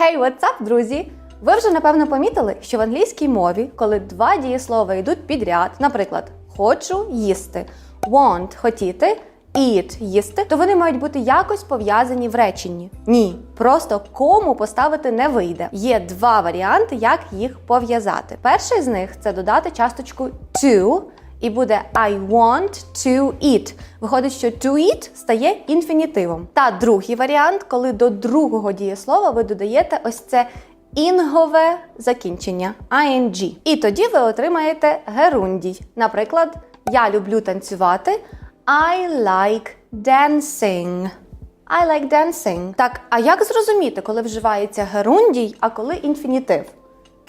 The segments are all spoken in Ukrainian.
Hey, what's up, друзі! Ви вже напевно помітили, що в англійській мові, коли два дієслова йдуть підряд, наприклад, хочу їсти, want хотіти, eat їсти, то вони мають бути якось пов'язані в реченні. Ні, просто кому поставити не вийде. Є два варіанти, як їх пов'язати. Перший з них це додати часточку to. І буде I want to eat. Виходить, що to eat стає інфінітивом. Та другий варіант, коли до другого дієслова ви додаєте ось це інгове закінчення ing. І тоді ви отримаєте герундій. Наприклад, я люблю танцювати. I like dancing. I like dancing. Так, а як зрозуміти, коли вживається герундій, а коли інфінітив?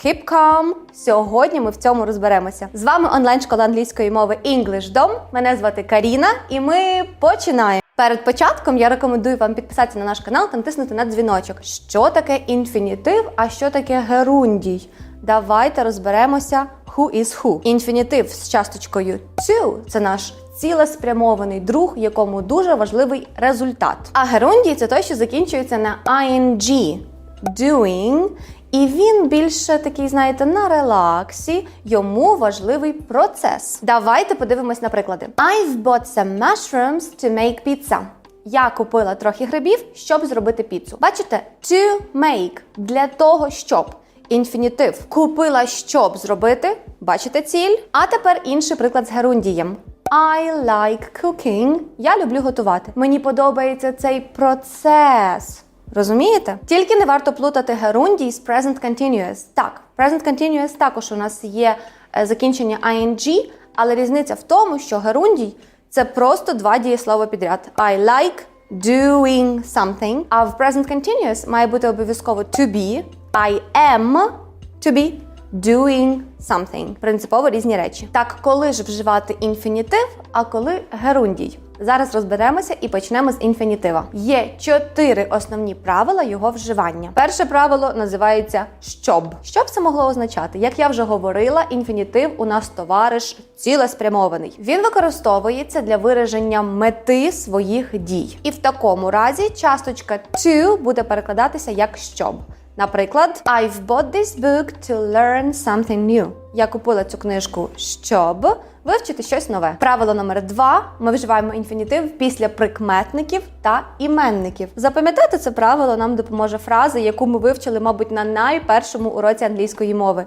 Keep calm. Сьогодні ми в цьому розберемося. З вами онлайн-школа англійської мови English Dom. Мене звати Каріна, і ми починаємо. Перед початком я рекомендую вам підписатися на наш канал та натиснути на дзвіночок. Що таке інфінітив, а що таке герундій? Давайте розберемося who is who. Інфінітив з часточкою to – це наш цілеспрямований друг, якому дуже важливий результат. А герундій це той, що закінчується на ing doing. І він більше такий, знаєте, на релаксі, йому важливий процес. Давайте подивимось на приклади. I've bought some mushrooms to make pizza. Я купила трохи грибів, щоб зробити піцу. Бачите, to make для того, щоб. Інфінітив купила, щоб зробити. Бачите ціль? А тепер інший приклад з герундієм. I like cooking. Я люблю готувати. Мені подобається цей процес. Розумієте? Тільки не варто плутати герундій з present continuous. Так, present continuous також у нас є е, закінчення ing, але різниця в тому, що герундій це просто два дієслова підряд. I like doing something. А в present continuous має бути обов'язково to be. I am to be doing something. Принципово різні речі. Так, коли ж вживати інфінітив, а коли герундій? Зараз розберемося і почнемо з інфінітива. Є чотири основні правила його вживання. Перше правило називається щоб. Що це могло означати? Як я вже говорила, інфінітив у нас товариш цілеспрямований. Він використовується для вираження мети своїх дій. І в такому разі часточка to буде перекладатися як щоб. Наприклад, I've bought this book to learn something new. Я купила цю книжку, щоб вивчити щось нове. Правило номер два: ми вживаємо інфінітив після прикметників та іменників. Запам'ятати це правило нам допоможе фраза, яку ми вивчили, мабуть, на найпершому уроці англійської мови.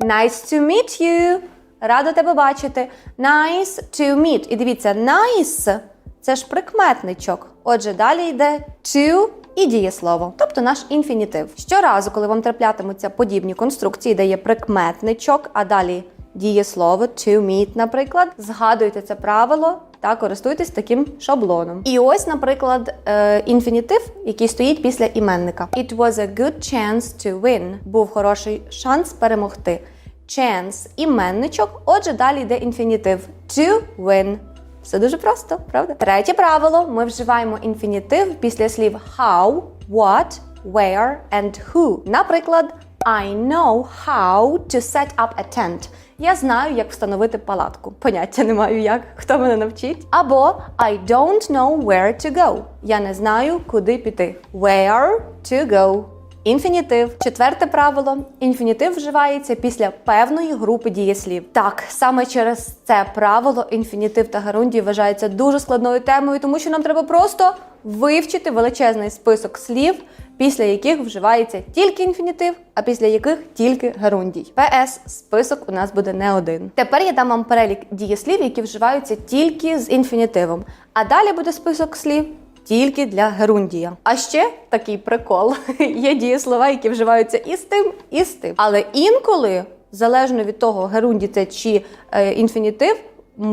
Nice to meet you. Рада тебе бачити. Nice to meet. І дивіться, nice – це ж прикметничок. Отже, далі йде to і дієслово, тобто наш інфінітив. Щоразу, коли вам траплятимуться подібні конструкції, де є прикметничок, а далі дієслово to meet, наприклад, згадуйте це правило та користуйтесь таким шаблоном. І ось, наприклад, е, інфінітив, який стоїть після іменника. It was a good chance to win. Був хороший шанс перемогти. Chance – іменничок, отже, далі йде інфінітив to win. Все дуже просто, правда? Третє правило: ми вживаємо інфінітив після слів how, what, where and who. Наприклад, I know how to set up a tent. Я знаю, як встановити палатку. Поняття не маю як. Хто мене навчить? Або I don't know where to go. Я не знаю, куди піти. Where to go. Інфінітив. Четверте правило. Інфінітив вживається після певної групи дієслів. Так, саме через це правило інфінітив та герундій вважаються дуже складною темою, тому що нам треба просто вивчити величезний список слів, після яких вживається тільки інфінітив, а після яких тільки герундій. ПС список у нас буде не один. Тепер я дам вам перелік дієслів, які вживаються тільки з інфінітивом. А далі буде список слів тільки для герундія. А ще такий прикол: є дієслова, які вживаються і з тим, і з тим. Але інколи, залежно від того, герундій це чи е, інфінітив.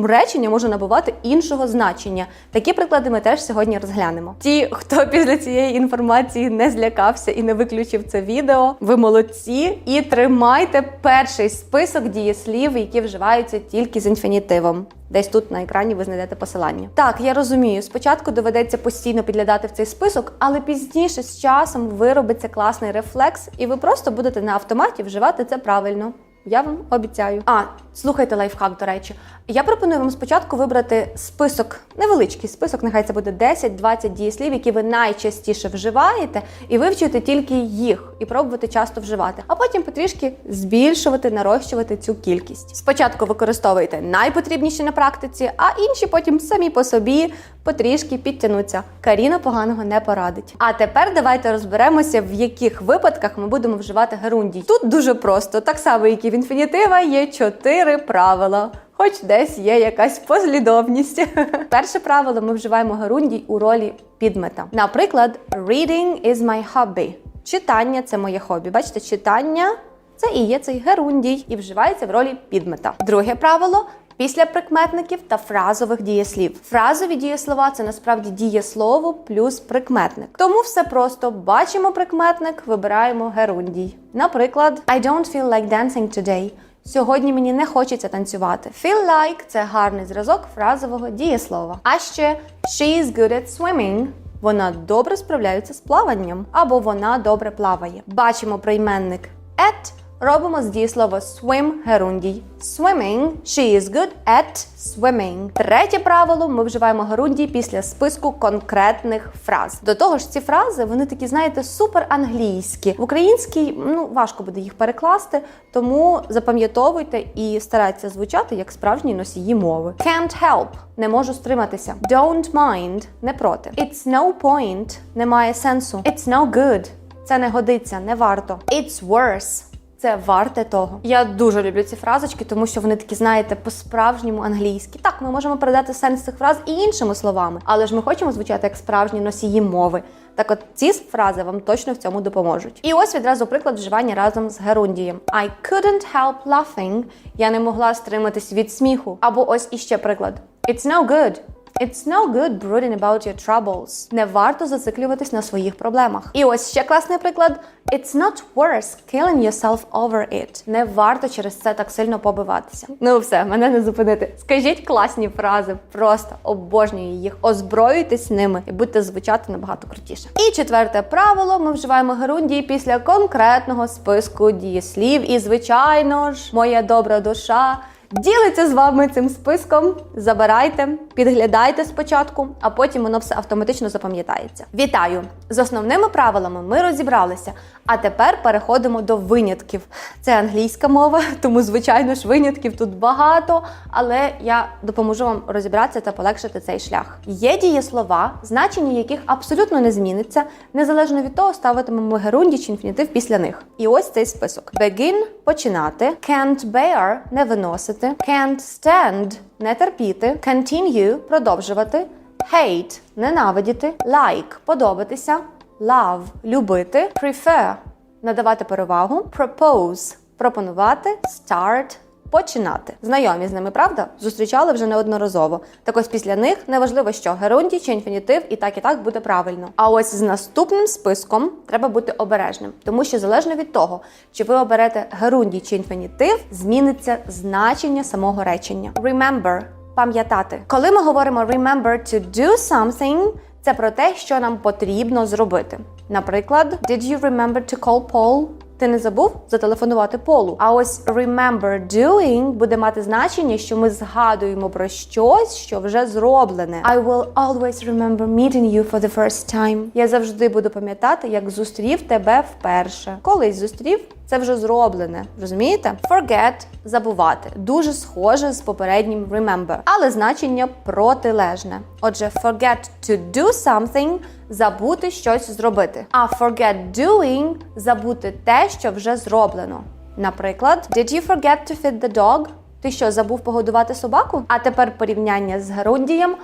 Речення може набувати іншого значення. Такі приклади ми теж сьогодні розглянемо. Ті, хто після цієї інформації не злякався і не виключив це відео, ви молодці. І тримайте перший список дієслів, які вживаються тільки з інфінітивом. Десь тут на екрані ви знайдете посилання. Так, я розумію, спочатку доведеться постійно підглядати в цей список, але пізніше з часом виробиться класний рефлекс, і ви просто будете на автоматі вживати це правильно. Я вам обіцяю. А Слухайте лайфхак, до речі. Я пропоную вам спочатку вибрати список, невеличкий список, нехай це буде 10-20 дієслів, які ви найчастіше вживаєте, і вивчити тільки їх, і пробувати часто вживати. А потім потрішки збільшувати, нарощувати цю кількість. Спочатку використовуйте найпотрібніші на практиці, а інші потім самі по собі потрішки підтягнуться. Каріна поганого не порадить. А тепер давайте розберемося, в яких випадках ми будемо вживати герундій. Тут дуже просто, так само, як і в інфінітива, є чотири правила. Хоч десь є якась послідовність. Перше правило ми вживаємо герундій у ролі підмета. Наприклад, reading is my hobby. Читання це моє хобі. Бачите, читання це і є цей герундій, і вживається в ролі підмета. Друге правило. Після прикметників та фразових дієслів. Фразові дієслова це насправді дієслово плюс прикметник. Тому все просто бачимо прикметник, вибираємо герундій. Наприклад, I don't feel like dancing today. Сьогодні мені не хочеться танцювати. Feel like – це гарний зразок фразового дієслова. А ще she is good at swimming. Вона добре справляється з плаванням, або вона добре плаває. Бачимо прийменник at, робимо з дієслова swim герундій. Swimming. She is good at swimming. Третє правило ми вживаємо герундій після списку конкретних фраз. До того ж, ці фрази вони такі, знаєте, супер англійські. В українській ну важко буде їх перекласти, тому запам'ятовуйте і старайтеся звучати як справжні носії мови. Can't help – не можу стриматися. Don't mind – не проти. It's no point – немає сенсу. It's no good – це не годиться, не варто. It's worse – це варте того. Я дуже люблю ці фразочки, тому що вони такі, знаєте, по-справжньому англійські. Так, ми можемо передати сенс цих фраз і іншими словами, але ж ми хочемо звучати як справжні носії мови. Так от ці фрази вам точно в цьому допоможуть. І ось відразу приклад вживання разом з герундієм. I couldn't help laughing. Я не могла стриматись від сміху. Або ось іще приклад. It's no good. It's no good brooding about your troubles. Не варто зациклюватись на своїх проблемах. І ось ще класний приклад. It's not worth killing yourself over it. Не варто через це так сильно побиватися. Ну все, мене не зупинити. Скажіть класні фрази, просто обожнюю їх. Озброюйтесь ними і будьте звучати набагато крутіше. І четверте правило: ми вживаємо герундії після конкретного списку дієслів. І, звичайно ж, моя добра душа. Ділиться з вами цим списком, забирайте, підглядайте спочатку, а потім воно все автоматично запам'ятається. Вітаю! З основними правилами ми розібралися. А тепер переходимо до винятків. Це англійська мова, тому звичайно ж винятків тут багато, але я допоможу вам розібратися та полегшити цей шлях. Є дієслова, значення яких абсолютно не зміниться, незалежно від того, ставитимемо герунді чи інфінітив після них. І ось цей список: begin – починати, can't bear – не виносити, can't stand – не терпіти, continue – продовжувати, hate – ненавидіти, like – подобатися, love – любити, prefer – надавати перевагу, propose – пропонувати, start – починати. Знайомі з ними, правда? Зустрічали вже неодноразово. Так ось після них неважливо, що герундій чи інфінітив, і так і так буде правильно. А ось з наступним списком треба бути обережним, тому що залежно від того, чи ви оберете герундій чи інфінітив, зміниться значення самого речення. Remember – пам'ятати. Коли ми говоримо remember to do something, це про те, що нам потрібно зробити. Наприклад, did you remember to call Paul? Ти не забув зателефонувати Полу. А ось remember doing буде мати значення, що ми згадуємо про щось, що вже зроблене. I will always remember meeting you for the first time. Я завжди буду пам'ятати, як зустрів тебе вперше. Колись зустрів. Це вже зроблене, розумієте? Forget – забувати. Дуже схоже з попереднім remember, але значення протилежне. Отже, forget to do something – забути щось зробити. А forget doing – забути те, що вже зроблено. Наприклад, Did you forget to feed the dog? Ти що, забув погодувати собаку? А тепер порівняння з герундієм.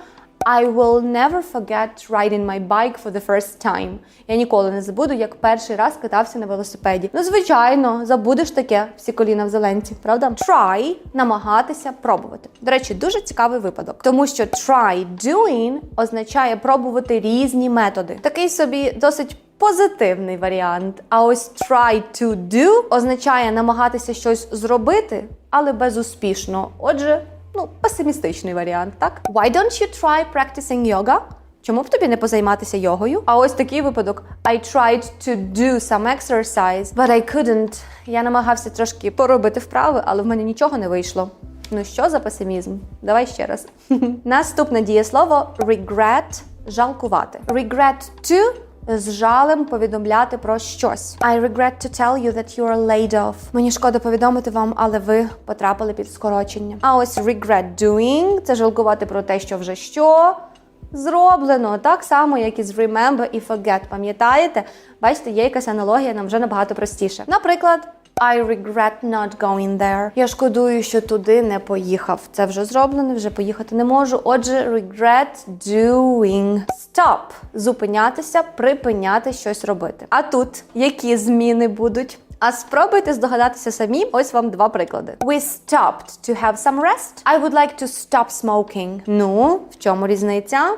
I will never forget riding my bike for the first time. Я ніколи не забуду, як перший раз катався на велосипеді. Ну, звичайно, забудеш таке всі коліна в зеленці, правда? Try – намагатися пробувати. До речі, дуже цікавий випадок, тому що try doing означає пробувати різні методи. Такий собі досить позитивний варіант. А ось try to do означає намагатися щось зробити, але безуспішно. Отже, ну, песимістичний варіант, так? Why don't you try practicing yoga? Чому б тобі не позайматися йогою? А ось такий випадок: I tried to do some exercise, but I couldn't. Я намагався трошки поробити вправи, але в мене нічого не вийшло. Ну що за песимізм? Давай ще раз. Наступне дієслово regret жалкувати. Regret to з жалем повідомляти про щось. I regret to tell you that you are laid off. Мені шкода повідомити вам, але ви потрапили під скорочення. А ось regret doing це жалкувати про те, що вже що. Зроблено так само, як і з remember і forget. Пам'ятаєте? Бачите, є якась аналогія, нам вже набагато простіше. Наприклад, I regret not going there. Я шкодую, що туди не поїхав. Це вже зроблено, вже поїхати не можу. Отже, regret doing. Stop. Зупинятися, припиняти щось робити. А тут які зміни будуть? А спробуйте здогадатися самі. Ось вам два приклади. We stopped to have some rest. I would like to stop smoking. Ну, в чому різниця?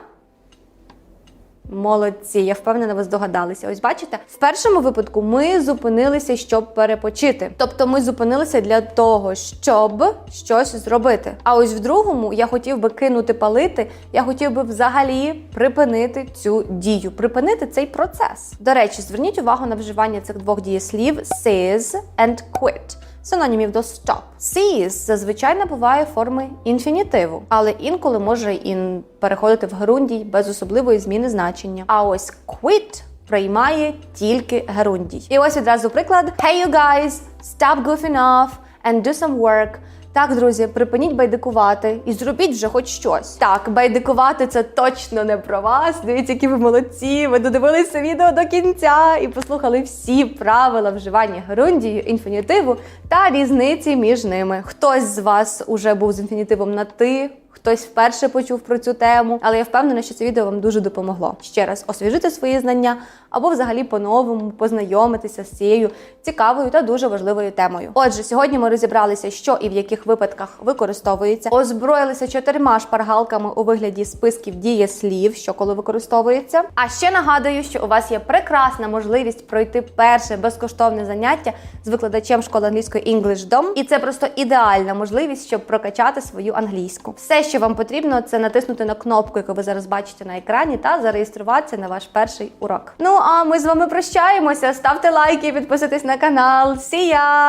Молодці, я впевнена, ви здогадалися. Ось бачите, в першому випадку ми зупинилися, щоб перепочити. Тобто ми зупинилися для того, щоб щось зробити. А ось в другому я хотів би кинути палити, я хотів би взагалі припинити цю дію, припинити цей процес. До речі, зверніть увагу на вживання цих двох дієслів seize and quit. Синонімів до stop. Seize зазвичай набуває форми інфінітиву, але інколи може і переходити в герундій без особливої зміни значення. А ось quit приймає тільки герундій. І ось відразу приклад: Hey you guys, stop goofing off and do some work. Так, друзі, припиніть байдикувати і зробіть вже хоч щось. Так, байдикувати це точно не про вас. Дивіться, які ви молодці. Ви додивилися відео до кінця і послухали всі правила вживання герундію, інфінітиву та різниці між ними. Хтось з вас уже був з інфінітивом на ти. Хтось вперше почув про цю тему, але я впевнена, що це відео вам дуже допомогло. Ще раз освіжити свої знання або взагалі по-новому познайомитися з цією цікавою та дуже важливою темою. Отже, сьогодні ми розібралися, що і в яких випадках використовується, озброїлися чотирма шпаргалками у вигляді списків дієслів, що коли використовується. А ще нагадую, що у вас є прекрасна можливість пройти перше безкоштовне заняття з викладачем школи англійської EnglishDom. І це просто ідеальна можливість, щоб прокачати свою англійську. Все, що вам потрібно, це натиснути на кнопку, яку ви зараз бачите на екрані, та зареєструватися на ваш перший урок. Ну а ми з вами прощаємося. Ставте лайки, підписуйтесь на канал. Ya!